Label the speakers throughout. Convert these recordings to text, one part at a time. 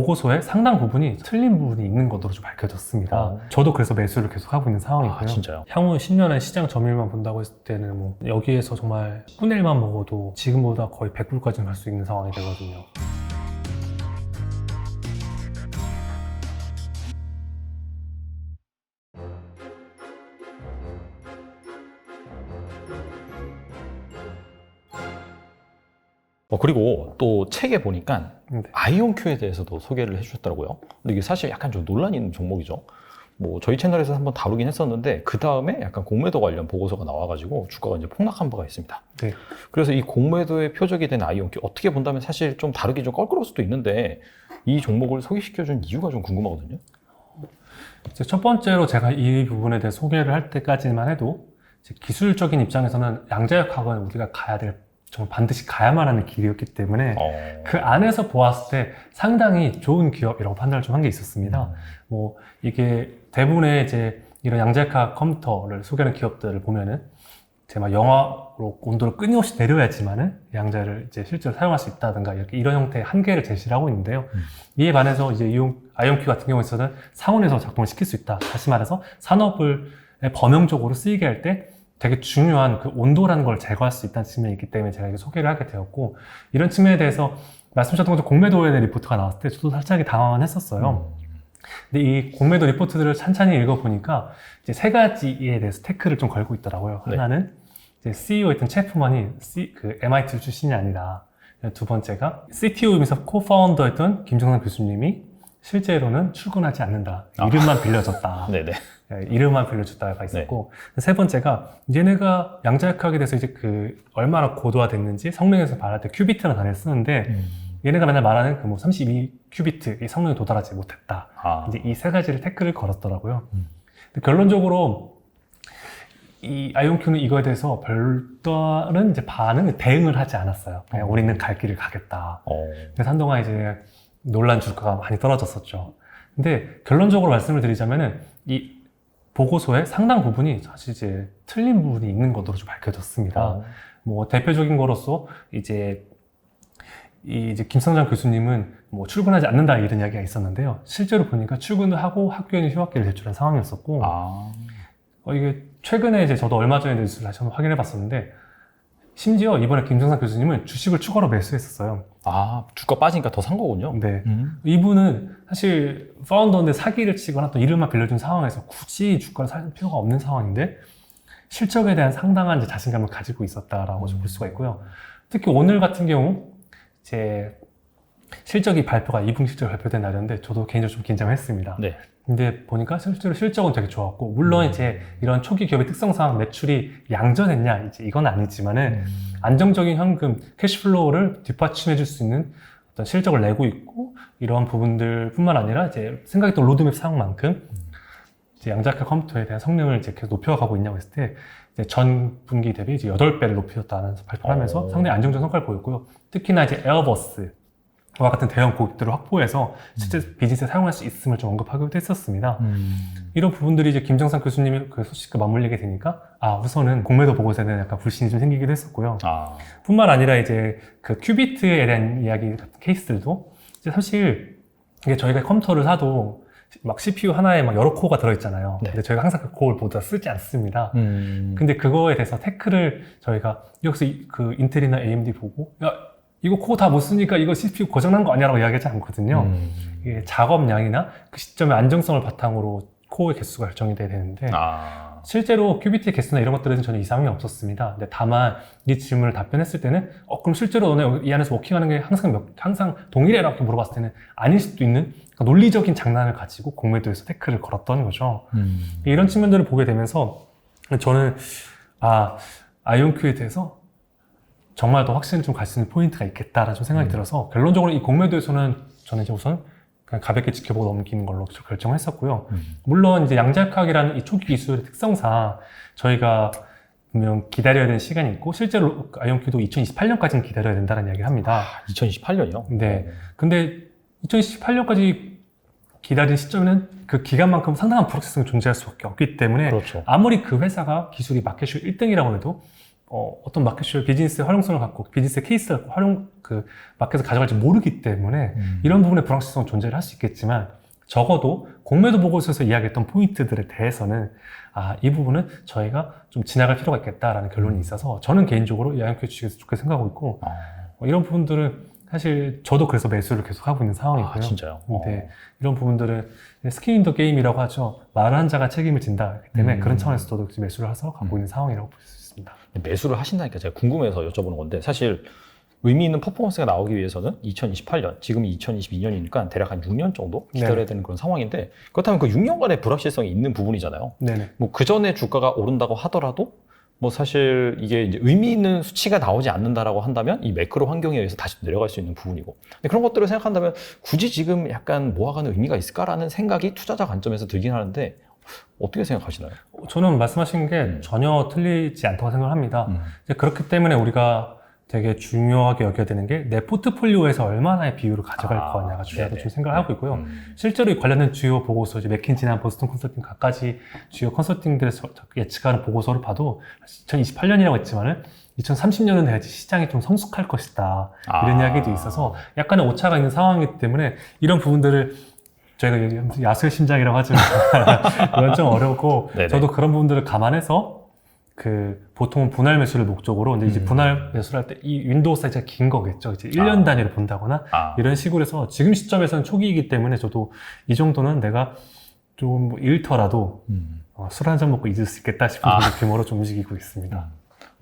Speaker 1: 보고서에 상당 부분이 틀린 부분이 있는 것으로 좀 밝혀졌습니다.
Speaker 2: 어.
Speaker 1: 저도 그래서 매수를 계속 하고 있는 상황이고요.
Speaker 2: 아, 진짜요?
Speaker 1: 향후 10년의 시장 점유율만 본다고 했을 때는 뭐 여기에서 정말 10분의 1만 먹어도 지금보다 거의 100불까지는 갈 수 있는 상황이 되거든요.
Speaker 2: 어, 그리고 또 책에 보니까
Speaker 1: 네.
Speaker 2: 아이온큐에 대해서도 소개를 해주셨더라고요. 근데 이게 사실 약간 좀 논란이 있는 종목이죠. 뭐 저희 채널에서 한번 다루긴 했었는데 그 다음에 약간 공매도 관련 보고서가 나와가지고 주가가 이제 폭락한 바가 있습니다.
Speaker 1: 네.
Speaker 2: 그래서 이 공매도의 표적이 된 아이온큐 어떻게 본다면 사실 좀 다르게 좀 껄끄러울 수도 있는데 이 종목을 소개시켜준 이유가 좀 궁금하거든요.
Speaker 1: 이제 첫 번째로 제가 이 부분에 대해 소개를 할 때까지만 해도 기술적인 입장에서는 양자역학은 우리가 가야 될 정말 반드시 가야만 하는 길이었기 때문에
Speaker 2: 어...
Speaker 1: 그 안에서 보았을 때 상당히 좋은 기업이라고 판단을 좀 한 게 있었습니다. 뭐 이게 대부분의 이제 이런 양자역학 컴퓨터를 소개하는 기업들을 보면은 이제 막 영화로 온도를 끊임없이 내려야지만은 양자를 이제 실제로 사용할 수 있다든가 이렇게 이런 형태의 한계를 제시를 하고 있는데요.
Speaker 2: 음.
Speaker 1: 이에 반해서 이제 이용 아이온큐 같은 경우에서는 상온에서 작동을 시킬 수 있다. 다시 말해서 산업을 범용적으로 쓰이게 할 때 되게 중요한 그 온도라는 걸 제거할 수 있다는 측면이 있기 때문에 제가 이게 소개를 하게 되었고 이런 측면에 대해서 말씀하셨던 것처럼 공매도에 대한 리포트가 나왔을 때 저도 살짝 당황은 했었어요.
Speaker 2: 음.
Speaker 1: 근데 이 공매도 리포트들을 찬찬히 읽어보니까 이제 세 가지에 대해서 태클을 좀 걸고 있더라고요.
Speaker 2: 네.
Speaker 1: 하나는 이제 CEO였던 체프만이 C, 그 MIT 출신이 아니다. 두 번째가 CTO이면서 코파운더였던 김정남 교수님이 실제로는 출근하지 않는다.
Speaker 2: 아.
Speaker 1: 이름만 빌려줬다.
Speaker 2: 네네.
Speaker 1: 예, 이름만 빌려줬다가 있었고 세 번째가 얘네가 양자역학에 대해서 이제 그 얼마나 고도화됐는지 성능에서 말할 때 큐비트라는 단어를 쓰는데
Speaker 2: 음.
Speaker 1: 얘네가 맨날 말하는 그 뭐 32 큐비트 이 성능에 도달하지 못했다.
Speaker 2: 아.
Speaker 1: 이제 이 세 가지를 태클을 걸었더라고요.
Speaker 2: 음.
Speaker 1: 근데 결론적으로 이 아이온큐는 이거에 대해서 별다른 이제 반응, 대응을 하지 않았어요. 그냥
Speaker 2: 어.
Speaker 1: 우리는 갈 길을 가겠다.
Speaker 2: 어.
Speaker 1: 그래서 한동안 이제 논란 주가가 많이 떨어졌었죠. 근데 결론적으로 말씀을 드리자면은 이 보고서의 상당 부분이 사실 이제 틀린 부분이 있는 것으로 좀 밝혀졌습니다.
Speaker 2: 어.
Speaker 1: 뭐 대표적인 거로서 이제 이 이제 김성장 교수님은 뭐 출근하지 않는다 이런 이야기가 있었는데요. 실제로 보니까 출근을 하고 학교에는 휴학기를 제출한 상황이었었고
Speaker 2: 아.
Speaker 1: 어, 이게 최근에 이제 저도 얼마 전에 뉴스를 다시 한번 확인해 봤었는데 심지어 이번에 김성상 교수님은 주식을 추가로 매수했었어요.
Speaker 2: 아, 주가 빠지니까 더 산 거군요.
Speaker 1: 근데
Speaker 2: 음.
Speaker 1: 이분은 사실 파운더인데 사기를 치거나 또 이름만 빌려준 상황에서 굳이 주가를 살 필요가 없는 상황인데 실적에 대한 상당한 자신감을 가지고 있었다라고 좀볼 수가 있고요. 특히 오늘 같은 경우 제 실적이 발표가 2분 실적 발표된 날이었는데 저도 개인적으로 좀 긴장했습니다.
Speaker 2: 네.
Speaker 1: 근데 보니까 실제로 실적은 되게 좋았고 물론
Speaker 2: 음.
Speaker 1: 이제 이런 초기 기업의 특성상 매출이 양전했냐 이제 이건 아니지만은
Speaker 2: 음.
Speaker 1: 안정적인 현금 캐시플로우를 뒷받침해 줄 수 있는 어떤 실적을 내고 있고 이러한 부분들뿐만 아니라 이제 생각했던 로드맵 사항만큼 이제 양자역학 컴퓨터에 대한 성능을 이제 계속 높여가고 있냐고 했을 때 이제 전 분기 대비 이제 8배를 높였다는 발표를 하면서
Speaker 2: 어.
Speaker 1: 상당히 안정적인 성과를 보였고요. 특히나 이제 에어버스 와 같은 대형 고객들을 확보해서 실제 비즈니스에 사용할 수 있음을 좀 언급하기도 했었습니다.
Speaker 2: 음.
Speaker 1: 이런 부분들이 이제 김정상 교수님의 그 소식과 맞물리게 되니까 아 우선은 공매도 보고서에 약간 불신이 좀 생기기도 했었고요.
Speaker 2: 아.
Speaker 1: 뿐만 아니라 이제 그 큐비트에 대한 이야기 같은 케이스들도 이제 사실 이게 저희가 컴퓨터를 사도 막 CPU 하나에 막 여러 코어가 들어있잖아요.
Speaker 2: 네.
Speaker 1: 근데 저희가 항상 그 코어를 모두 다 쓰지 않습니다.
Speaker 2: 음.
Speaker 1: 근데 그거에 대해서 태클을 저희가 여기서 이- 그 인텔이나 AMD 보고 야 이거 코어 다 못 쓰니까 이거 CPU 고장난 거 아니야 라고 이야기하지 않거든요.
Speaker 2: 음.
Speaker 1: 이게 작업량이나 그 시점의 안정성을 바탕으로 코어의 개수가 결정이 돼야 되는데
Speaker 2: 아.
Speaker 1: 실제로 큐비트의 개수나 이런 것들에는 전혀 이상이 없었습니다. 근데 다만 이 질문을 답변했을 때는 어 그럼 실제로 너네 이 안에서 워킹하는 게 항상 몇, 항상 동일해라고 물어봤을 때는 아닐 수도 있는 그러니까 논리적인 장난을 가지고 공매도에서 태클을 걸었던 거죠.
Speaker 2: 음.
Speaker 1: 이런 측면들을 보게 되면서 저는 아 아이온큐에 대해서 정말 더 확신을 좀 갈 수 있는 포인트가 있겠다라는 좀 생각이
Speaker 2: 음.
Speaker 1: 들어서 결론적으로 이 공매도에서는 저는 이제 우선 그냥 가볍게 지켜보고 넘기는 걸로 결정했었고요.
Speaker 2: 음.
Speaker 1: 물론 이제 양자역학이라는 이 초기 기술의 특성상 저희가 분명 기다려야 되는 시간이 있고 실제로 아이온큐도 2028년까지는 기다려야 된다는 이야기를 합니다.
Speaker 2: 2028년이요?
Speaker 1: 네. 근데 2018년까지 기다린 시점에는 그 기간만큼 상당한 불확실성이 존재할 수밖에 없기 때문에
Speaker 2: 그렇죠.
Speaker 1: 아무리 그 회사가 기술이 마켓슈 1등이라고 해도 어, 어떤 마켓쇼의 비즈니스의 활용성을 갖고 비즈니스의 케이스를 활용 그 마켓을 가져갈지 모르기 때문에
Speaker 2: 음.
Speaker 1: 이런 부분의 불확실성은 존재를 할 수 있겠지만 적어도 공매도 보고서에서 이야기했던 포인트들에 대해서는 아, 이 부분은 저희가 좀 지나갈 필요가 있겠다라는 결론이 있어서 저는 개인적으로 양육회 주식에서 좋게 생각하고 있고
Speaker 2: 아,
Speaker 1: 어, 이런 부분들은 사실 저도 그래서 매수를 계속 하고 있는 상황이고요.
Speaker 2: 아, 진짜요?
Speaker 1: 네. 이런 부분들은 스킨 인더 게임이라고 하죠. 말한 자가 책임을 진다. 때문에
Speaker 2: 음.
Speaker 1: 그런 차원에서 저도 매수를 해서 가고
Speaker 2: 음.
Speaker 1: 있는 상황이라고 볼 수 있습니다.
Speaker 2: 매수를 하신다니까 제가 궁금해서 여쭤보는 건데 사실 의미 있는 퍼포먼스가 나오기 위해서는 2028년, 지금이 2022년이니까 대략 한 6년 정도 기다려야
Speaker 1: 네.
Speaker 2: 되는 그런 상황인데 그렇다면 그 6년간의 불확실성이 있는 부분이잖아요.
Speaker 1: 네네.
Speaker 2: 뭐그 전에 주가가 오른다고 하더라도 뭐 사실 이게 이제 의미 있는 수치가 나오지 않는다라고 한다면 이 매크로 환경에 의해서 다시 내려갈 수 있는 부분이고 근데 그런 것들을 생각한다면 굳이 지금 약간 모아가는 의미가 있을까라는 생각이 투자자 관점에서 들긴 하는데 어떻게 생각하시나요?
Speaker 1: 저는 말씀하신 게
Speaker 2: 음.
Speaker 1: 전혀 틀리지 않다고 생각합니다.
Speaker 2: 음.
Speaker 1: 그렇기 때문에 우리가 되게 중요하게 여겨야 되는 게 내 포트폴리오에서 얼마나의 비율을 가져갈
Speaker 2: 아,
Speaker 1: 거냐가 중요하다고. 좀 생각을 하고 있고요.
Speaker 2: 음.
Speaker 1: 실제로 이 관련된 주요 보고서, 이제 맥킨지나 보스턴 컨설팅 각가지 주요 컨설팅들에서 예측하는 보고서를 봐도 2028년이라고 했지만은 2030년은 돼야지 시장이 좀 성숙할 것이다. 이런
Speaker 2: 아.
Speaker 1: 이야기도 있어서 약간의 오차가 있는 상황이기 때문에 이런 부분들을 저희가 야수의 심장이라고 하지만 이건 좀 어렵고
Speaker 2: 네네.
Speaker 1: 저도 그런 부분들을 감안해서 그 보통은 분할 매수를 목적으로 근데 이제
Speaker 2: 음.
Speaker 1: 분할 매수를 할 때 이 윈도우 사이즈가 긴 거겠죠. 이제 1년
Speaker 2: 아.
Speaker 1: 단위로 본다거나
Speaker 2: 아.
Speaker 1: 이런 식으로 해서 지금 시점에서는 초기이기 때문에 저도 이 정도는 내가 좀뭐 잃더라도
Speaker 2: 음.
Speaker 1: 술한 잔 먹고 잊을 수 있겠다 싶은
Speaker 2: 아.
Speaker 1: 규모로 좀 움직이고 있습니다.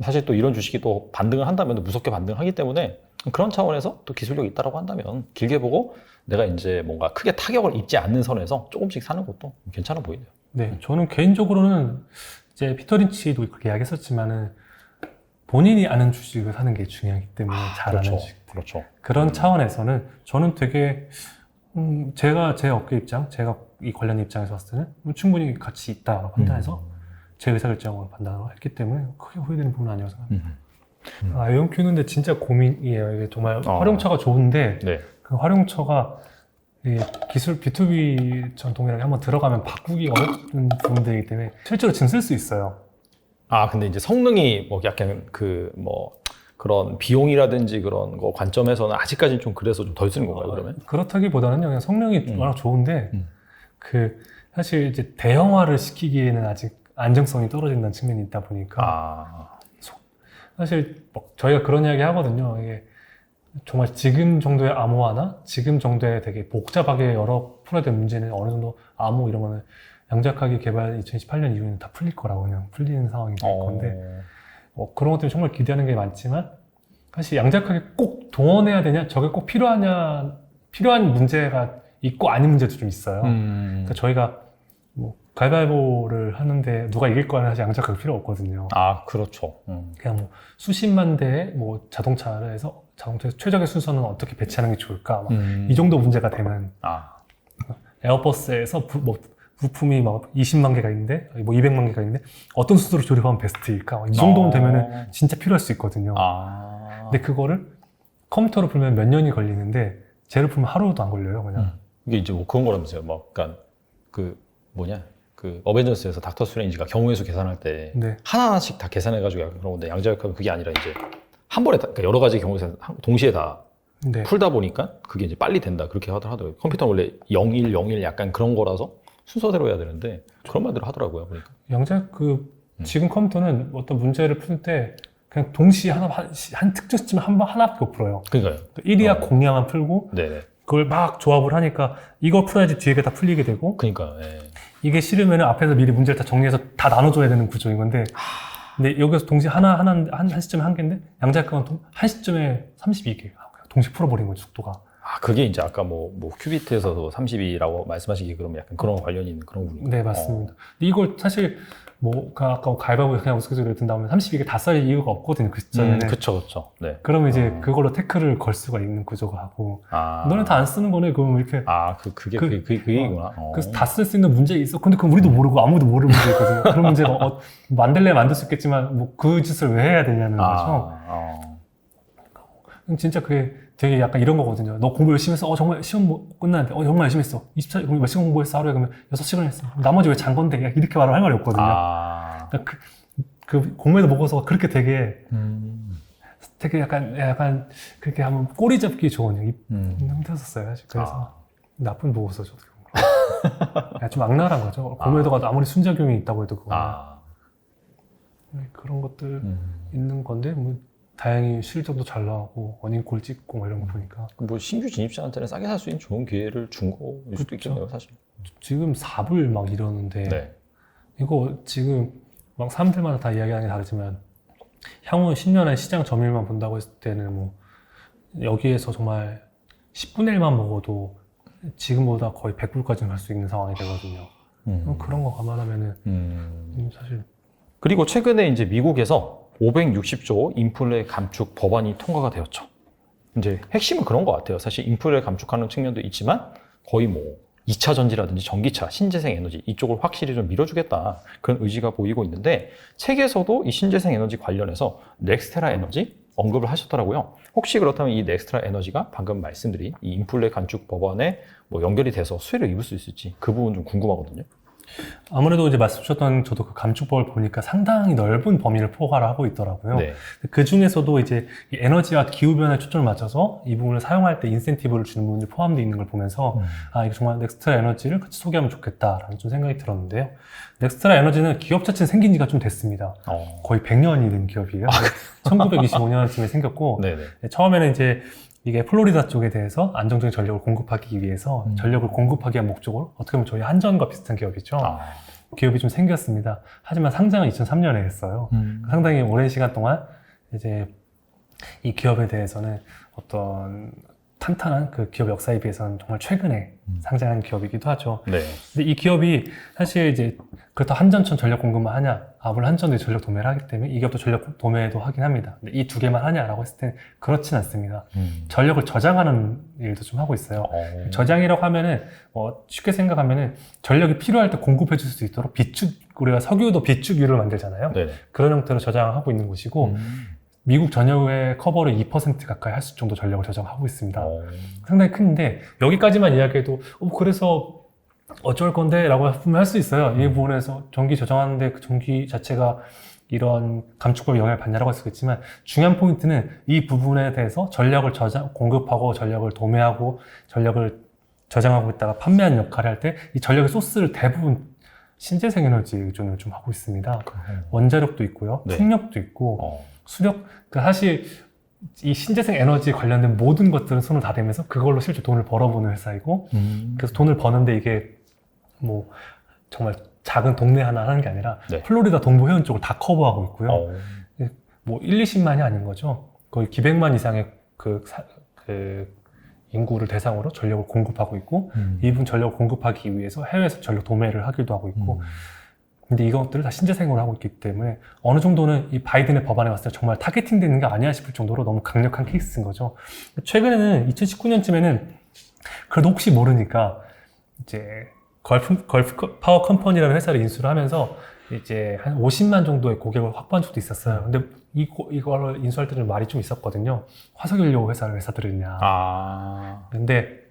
Speaker 2: 사실 또 이런 주식이 또 반등을 한다면 무섭게 반등하기 때문에 그런 차원에서 또 기술력이 있다라고 한다면 길게 보고 내가 이제 뭔가 크게 타격을 입지 않는 선에서 조금씩 사는 것도 괜찮아 보이네요.
Speaker 1: 네, 저는 개인적으로는 이제 피터 린치도 그렇게 이야기했었지만은 본인이 아는 주식을 사는 게 중요하기 때문에 잘 아는
Speaker 2: 그렇죠.
Speaker 1: 주식.
Speaker 2: 그렇죠.
Speaker 1: 그런
Speaker 2: 음.
Speaker 1: 차원에서는 저는 되게 음, 제가 제 업계 입장, 제가 이 관련 입장에서 봤을 때는 뭐 충분히 가치 있다고 판단해서 제 의사결정을 판단을 했기 때문에 크게 후회되는 부분은 아니라고 생각합니다.
Speaker 2: 음.
Speaker 1: 아, 에어큐는 근데 진짜 고민이에요. 이게 정말
Speaker 2: 어.
Speaker 1: 활용처가 좋은데
Speaker 2: 네.
Speaker 1: 그 활용처가 이 기술 B2B 전통이랑 한번 들어가면 바꾸기 어려운 부분들이기 때문에 실제로 지금 쓸 수 있어요.
Speaker 2: 아 근데 이제 성능이 뭐 약간 그 뭐 그런 비용이라든지 그런 거 관점에서는 아직까지는 좀 그래서 좀 덜 쓰는 건가요 그러면?
Speaker 1: 그렇다기보다는요, 그냥 성능이
Speaker 2: 음.
Speaker 1: 워낙 좋은데,
Speaker 2: 음.
Speaker 1: 그, 사실 이제 대형화를 시키기에는 아직 안정성이 떨어진다는 측면이 있다 보니까,
Speaker 2: 아
Speaker 1: 사실 뭐 저희가 그런 이야기 하거든요. 이게 정말 지금 정도의 암호화나 지금 정도의 되게 복잡하게 여러 풀어야 될 문제는 어느 정도 암호 이런 거는 양자카기 개발 2018년 이후에는 다 풀릴 거라고 그냥 풀리는 상황이 될 건데, 어, 그런 것들이 정말 기대하는 게 많지만 사실 양자하게 꼭 동원해야 되냐 저게 꼭 필요하냐 필요한 문제가 있고 아닌 문제도 좀 있어요.
Speaker 2: 음.
Speaker 1: 그러니까 저희가 뭐 가위바위보를 하는데 누가 이길 거는 사실 양자하게 필요 없거든요.
Speaker 2: 아 그렇죠. 음.
Speaker 1: 그냥 뭐 수십만 대의 뭐 자동차를 해서 자동차에서 최적의 순서는 어떻게 배치하는 게 좋을까 막
Speaker 2: 음.
Speaker 1: 이 정도 문제가 되면
Speaker 2: 아
Speaker 1: 에어버스에서 부, 뭐 부품이 막 20만 개가 있는데 뭐 200만 개가 있는데 어떤 순서로 조립하면 베스트일까 이 정도는
Speaker 2: 어.
Speaker 1: 되면은 진짜 필요할 수 있거든요.
Speaker 2: 아.
Speaker 1: 근데 그거를 컴퓨터로 풀면 몇 년이 걸리는데 쟤를 풀면 하루도 안 걸려요, 그냥.
Speaker 2: 음. 이게 이제 뭐 그런 거라면서요. 뭐, 그러니까 그 뭐냐, 그 어벤져스에서 닥터 스트레인지가 경우의 수 계산할 때
Speaker 1: 네.
Speaker 2: 하나하나씩 다 계산해가지고 약간 그런 건데 양자역학은 그게 아니라 이제 한 번에 다, 그러니까 여러 가지 한- 동시에 다
Speaker 1: 네.
Speaker 2: 풀다 보니까 그게 이제 빨리 된다 그렇게 하더- 하더라고요. 컴퓨터는 원래 01, 01 약간 그런 거라서 순서대로 해야 되는데 그런 말대로 하더라고요. 그러니까.
Speaker 1: 양자 그
Speaker 2: 음.
Speaker 1: 지금 컴퓨터는 어떤 문제를 풀때 그냥 동시에 하나 한, 시- 한 특정 시점에 한번 하나밖에 못 풀어요.
Speaker 2: 그러니까요.
Speaker 1: 1이야
Speaker 2: 어.
Speaker 1: 공야만 풀고
Speaker 2: 네네.
Speaker 1: 그걸 막 조합을 하니까 이걸 풀어야지 뒤에 게다 풀리게 되고
Speaker 2: 그러니까 예.
Speaker 1: 이게 싫으면 앞에서 미리 문제를 다 정리해서 다 나눠줘야 되는 구조인 건데 근데 여기서 동시에 하나 하나 한, 한 시점에 한 개인데 양자역학은 동- 한 시점에 32개 동시에 풀어버린 거죠 속도가.
Speaker 2: 아 그게 이제 아까 뭐, 뭐 큐비트에서도 30이라고 말씀하시기 그러면 약간 그런 관련이 있는 그런 부분인가요?
Speaker 1: 네, 맞습니다. 근데 이걸 사실 뭐그 아까 가위바위보 그냥 우스갯소리로 든다면 32개 다 쌀 이유가 없거든요 그
Speaker 2: 음,
Speaker 1: 시점에는.
Speaker 2: 그쵸 그쵸. 네.
Speaker 1: 그러면 이제
Speaker 2: 어.
Speaker 1: 그걸로 태클을 걸 수가 있는 구조가 하고
Speaker 2: 아.
Speaker 1: 너네 다 안 쓰는 거네 그러면 이렇게
Speaker 2: 아, 그, 그게,
Speaker 1: 그-
Speaker 2: 그, 그, 그 얘기구나. 어.
Speaker 1: 그래서 다 쓸 수 있는 문제 있어. 근데 그건 우리도 모르고 아무도 모르는 문제거든요. 그런 문제가 어, 만들래 만들 수 있겠지만 뭐 그 짓을 왜 해야 되냐는 거죠.
Speaker 2: 아, 어.
Speaker 1: 진짜 그게 되게 약간 이런 거거든요. 너 공부 열심히 했어. 어 정말 시험 뭐 끝났는데 어 정말 열심히 했어. 24 그럼 몇 시간 공부했어 하루에 그러면 6시간 했어. 나머지 왜 잔 건데? 야, 이렇게 말을 할 말이 없거든요.
Speaker 2: 아.
Speaker 1: 그러니까 그, 그 공매도 보고서가 그렇게 되게
Speaker 2: 음.
Speaker 1: 되게 약간 약간 그렇게 한번 꼬리 잡기 좋은 이
Speaker 2: 음.
Speaker 1: 사실 그래서
Speaker 2: 아.
Speaker 1: 나쁜 보고서죠 좀 악랄한 거죠 공매도가 아무리 순작용이 있다고 해도 그거
Speaker 2: 아.
Speaker 1: 그런 것들
Speaker 2: 음.
Speaker 1: 있는 건데 뭐 다행히 실적도 잘 나오고 원인 골 찍고 뭐 이런 거 보니까
Speaker 2: 뭐 신규 진입자한테는 싸게 살 수 있는 좋은 기회를 준 거일 수도
Speaker 1: 그쵸.
Speaker 2: 있겠네요, 사실.
Speaker 1: 지금 4불 막 이러는데
Speaker 2: 네.
Speaker 1: 이거 지금 막 사람들마다 다 이야기하는 게 다르지만 향후 10년의 시장 점유율만 본다고 했을 때는 뭐 여기에서 정말 10분의 1만 먹어도 지금보다 거의 100불까지는 갈 수 있는 상황이 되거든요.
Speaker 2: 음.
Speaker 1: 그런 거 감안하면은
Speaker 2: 음.
Speaker 1: 사실
Speaker 2: 그리고 최근에 이제 미국에서 560조 인플레 감축 법안이 통과가 되었죠. 이제 핵심은 그런 것 같아요. 사실 인플레 감축하는 측면도 있지만 거의 뭐 2차 전지라든지 전기차, 신재생 에너지 이쪽을 확실히 좀 밀어주겠다 그런 의지가 보이고 있는데 책에서도 이 신재생 에너지 관련해서 넥스테라 에너지 언급을 하셨더라고요. 혹시 그렇다면 이 넥스테라 에너지가 방금 말씀드린 이 인플레 감축 법안에 뭐 연결이 돼서 수혜를 입을 수 있을지 그 부분 좀 궁금하거든요.
Speaker 1: 아무래도 이제 말씀 주셨던 저도 그 감축법을 보니까 상당히 넓은 범위를 포괄을 하고 있더라고요.
Speaker 2: 네.
Speaker 1: 그 중에서도 이제 이 에너지와 기후 변화에 초점을 맞춰서 이 부분을 사용할 때 인센티브를 주는 부분이 포함되어 있는 걸 보면서 아, 이거 정말 넥스트라 에너지를 같이 소개하면 좋겠다라는 좀 생각이 들었는데요. 넥스트라 에너지는 기업 자체는 생긴 지가 좀 됐습니다.
Speaker 2: 어.
Speaker 1: 거의 100년이 된 기업이에요. 1925년쯤에 생겼고,
Speaker 2: 네네.
Speaker 1: 처음에는 이제 이게 플로리다 쪽에 대해서 안정적인 전력을 공급하기 위해서
Speaker 2: 음.
Speaker 1: 전력을 공급하기 위한 목적으로 어떻게 보면 저희 한전과 비슷한 기업이죠.
Speaker 2: 아.
Speaker 1: 기업이 좀 생겼습니다. 하지만 상장은 2003년에 했어요.
Speaker 2: 음.
Speaker 1: 상당히 오랜 시간 동안 이제 이 기업에 대해서는 어떤 탄탄한 그 기업 역사에 비해서는 정말 최근에
Speaker 2: 음.
Speaker 1: 상장한 기업이기도 하죠.
Speaker 2: 네.
Speaker 1: 근데 이 기업이 사실 이제 그렇다고 한전천 전력 공급만 하냐? 아, 물론 한전도 전력 도매를 하기 때문에 이 기업도 전력 도매도 하긴 합니다. 근데 이 두 개만 하냐라고 했을 때 그렇진 않습니다.
Speaker 2: 음.
Speaker 1: 전력을 저장하는 일도 좀 하고 있어요.
Speaker 2: 어.
Speaker 1: 저장이라고 하면은 어, 쉽게 생각하면은 전력이 필요할 때 공급해 줄 수 있도록 비축 우리가 석유도 비축유를 만들잖아요.
Speaker 2: 네네.
Speaker 1: 그런 형태로 저장하고 있는 곳이고
Speaker 2: 음.
Speaker 1: 미국 전역의 커버를 2% 가까이 할 수 정도 전력을 저장하고 있습니다.
Speaker 2: 어.
Speaker 1: 상당히 큰데 여기까지만 이야기해도 어, 그래서 어쩔 건데 라고 하면 할수 있어요. 이 부분에서 전기 저장하는데 그 전기 자체가 이런 감축법에 영향을 받냐라고 할 수 있겠지만 중요한 포인트는 이 부분에 대해서 전력을 저장, 공급하고 전력을 도매하고 전력을 저장하고 있다가 판매하는 역할을 할 때 이 전력의 소스를 대부분 신재생 에너지 의존을 좀 하고 있습니다. 원자력도 있고요.
Speaker 2: 네.
Speaker 1: 풍력도 있고
Speaker 2: 어.
Speaker 1: 수력, 그 사실 이 신재생 에너지 관련된 모든 것들은 손을 다 대면서 그걸로 실제 돈을 벌어보는 회사이고,
Speaker 2: 음.
Speaker 1: 그래서 돈을 버는데 이게 뭐 정말 작은 동네 하나 하는 게 아니라
Speaker 2: 네.
Speaker 1: 플로리다 동부 해안 쪽을 다 커버하고 있고요.
Speaker 2: 어.
Speaker 1: 뭐 1, 20만이 아닌 거죠. 거의 기백만 이상의 그, 사- 그 인구를 대상으로 전력을 공급하고 있고,
Speaker 2: 음.
Speaker 1: 이분 전력을 공급하기 위해서 해외에서 전력 도매를 하기도 하고 있고,
Speaker 2: 음.
Speaker 1: 근데 이것들을 다 신재생으로 하고 있기 때문에 어느 정도는 이 바이든의 법안에 왔을 때 정말 타겟팅 되는 게 아니야 싶을 정도로 너무 강력한 케이스인 거죠. 최근에는 2019년쯤에는 그래도 혹시 모르니까 이제 걸프, 걸프 파워 컴퍼니라는 회사를 인수를 하면서 이제 한 50만 정도의 고객을 확보한 적도 있었어요. 근데 이, 이걸 인수할 때는 말이 좀 있었거든요. 화석연료 회사를 왜 사들였냐.
Speaker 2: 아.
Speaker 1: 근데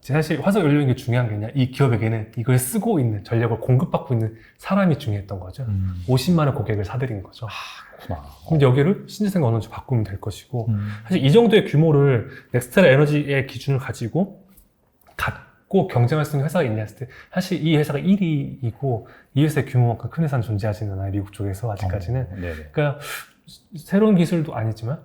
Speaker 1: 사실 화석 연료인 게 중요한 게 아니라 이 기업에게는 이걸 쓰고 있는 전력을 공급받고 있는 사람이 중요했던 거죠.
Speaker 2: 음.
Speaker 1: 50만의 고객을 사들인 거죠.
Speaker 2: 그렇구나.
Speaker 1: 근데 여기를 신재생 에너지 바꾸면 될 것이고
Speaker 2: 음.
Speaker 1: 사실 이 정도의 규모를 넥스트라 에너지의 기준을 가지고 갖고 경쟁할 수 있는 회사가 있냐 했을 때 사실 이 회사가 1위이고 이 회사의 규모만큼 큰 회사는 존재하지는 않아요. 미국 쪽에서 아직까지는.
Speaker 2: 어. 네네.
Speaker 1: 그러니까 새로운 기술도 아니지만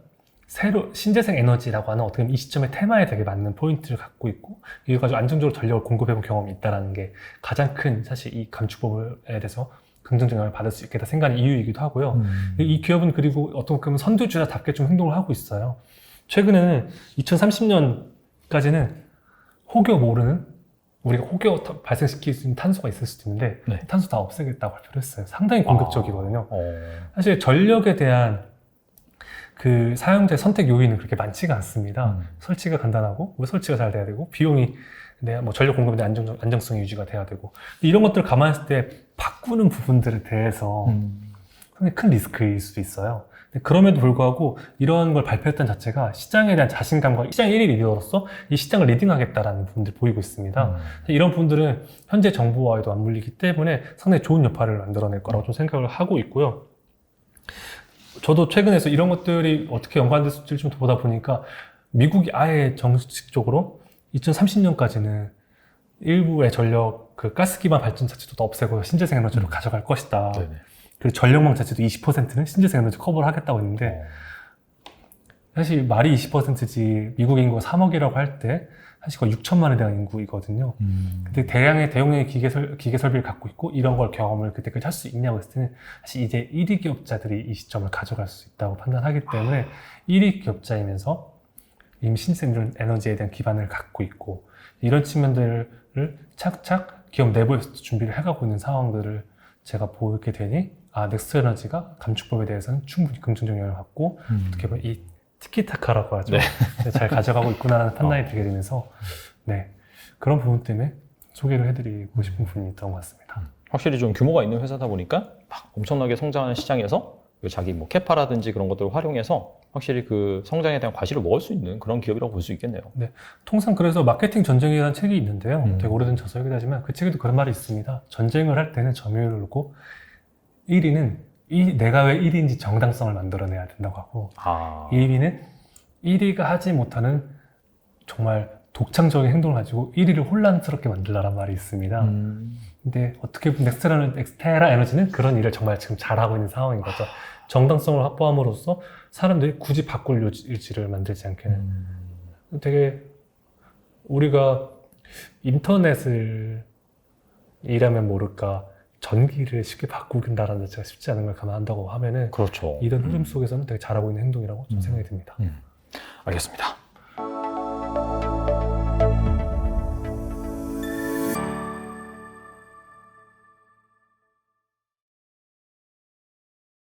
Speaker 1: 새로 신재생 에너지라고 하는 어떻게 보면 이 시점의 테마에 되게 맞는 포인트를 갖고 있고 이걸 가지고 안정적으로 전력을 공급해본 경험이 있다라는 게 가장 큰 사실 이 감축법에 대해서 긍정적 영향을 받을 수 있겠다 생각하는 이유이기도 하고요.
Speaker 2: 음.
Speaker 1: 이 기업은 그리고 어떤 보면 선두주자답게 좀 행동을 하고 있어요. 최근에는 2030년까지는 혹여 모르는 우리가 혹여 타- 발생시킬 수 있는 탄소가 있을 수도 있는데
Speaker 2: 네.
Speaker 1: 탄소 다 없애겠다고 발표를 했어요. 상당히 공격적이거든요.
Speaker 2: 어.
Speaker 1: 사실 전력에 대한 그 사용자의 선택 요인은 그렇게 많지가 않습니다.
Speaker 2: 음.
Speaker 1: 설치가 간단하고 왜 설치가 잘 돼야 되고 비용이 뭐 전력 공급의 안정, 안정성이 유지가 돼야 되고 이런 것들을 감안했을 때 바꾸는 부분들에 대해서
Speaker 2: 음.
Speaker 1: 상당히 큰 리스크일 수도 있어요. 그럼에도 불구하고 이런 걸 발표했던 자체가 시장에 대한 자신감과 시장 1위 리더로서 이 시장을 리딩하겠다라는 부분들 보이고 있습니다.
Speaker 2: 음.
Speaker 1: 이런 부분들은 현재 정부와도 맞물리기 때문에 상당히 좋은 여파를 만들어낼 거라고 좀 생각을 하고 있고요. 저도 최근에서 이런 것들이 어떻게 연관됐을지 좀 보다 보니까 미국이 아예 정식적으로 2030년까지는 일부의 전력 그 가스 기반 발전 자체도 다 없애고 신재생 에너지로 가져갈 것이다.
Speaker 2: 네네.
Speaker 1: 그리고 전력망 자체도 20%는 신재생 에너지 커버를 하겠다고 했는데
Speaker 2: 어.
Speaker 1: 사실 말이 20%지 미국 인구가 3억이라고 할 때 사실 거의 6천만 에 대한 인구이거든요.
Speaker 2: 음.
Speaker 1: 근데 대량의 대용량의 기계, 설, 기계 설비를 갖고 있고 이런 걸 경험을 그때까지 할 수 있냐고 했을 때는 사실 이제 1위 기업자들이 이 시점을 가져갈 수 있다고 판단하기 때문에 1위 기업자이면서 이미 신재생 에너지에 대한 기반을 갖고 있고 이런 측면들을 착착 기업 내부에서도 준비를 해가고 있는 상황들을 제가 보게 되니 아 넥스트 에너지가 감축법에 대해서는 충분히 긍정적 영향을 갖고
Speaker 2: 음.
Speaker 1: 어떻게 보면 이 티키타카라고 하죠.
Speaker 2: 네.
Speaker 1: 네, 잘 가져가고 있구나라는 판단이
Speaker 2: 어.
Speaker 1: 들게 되면서 네 그런 부분 때문에 소개를 해드리고 싶은 부분이 있던 것 같습니다.
Speaker 2: 확실히 좀 규모가 있는 회사다 보니까 막 엄청나게 성장하는 시장에서 그 자기 뭐 캐파라든지 그런 것들을 활용해서 확실히 그 성장에 대한 과실을 먹을 수 있는 그런 기업이라고 볼 수 있겠네요.
Speaker 1: 통상 그래서 마케팅 전쟁이라는 책이 있는데요.
Speaker 2: 음.
Speaker 1: 되게 오래된 저서이긴 하지만 그 책에도 그런 말이 있습니다. 전쟁을 할 때는 점유율을 놓고 1위는 이, 내가 왜 1위인지 정당성을 만들어내야 된다고 하고
Speaker 2: 아.
Speaker 1: 2위는 1위가 하지 못하는 정말 독창적인 행동을 가지고 1위를 혼란스럽게 만들라란 말이 있습니다.
Speaker 2: 음.
Speaker 1: 근데 어떻게 보면 엑스테라, 엑스테라 에너지는 그런 일을 정말 지금 잘하고 있는 상황인 거죠. 정당성을 확보함으로써 사람들이 굳이 바꿀 요지- 의지를 만들지 않게
Speaker 2: 음.
Speaker 1: 되게 우리가 인터넷을 일하면 모를까 전기를 쉽게 바꾸긴다라는 자체가 쉽지 않은 걸 감안한다고 하면은
Speaker 2: 그렇죠.
Speaker 1: 이런 흐름 속에서는 되게 잘하고 있는 행동이라고 좀
Speaker 2: 음.
Speaker 1: 생각이 듭니다.
Speaker 2: 알겠습니다.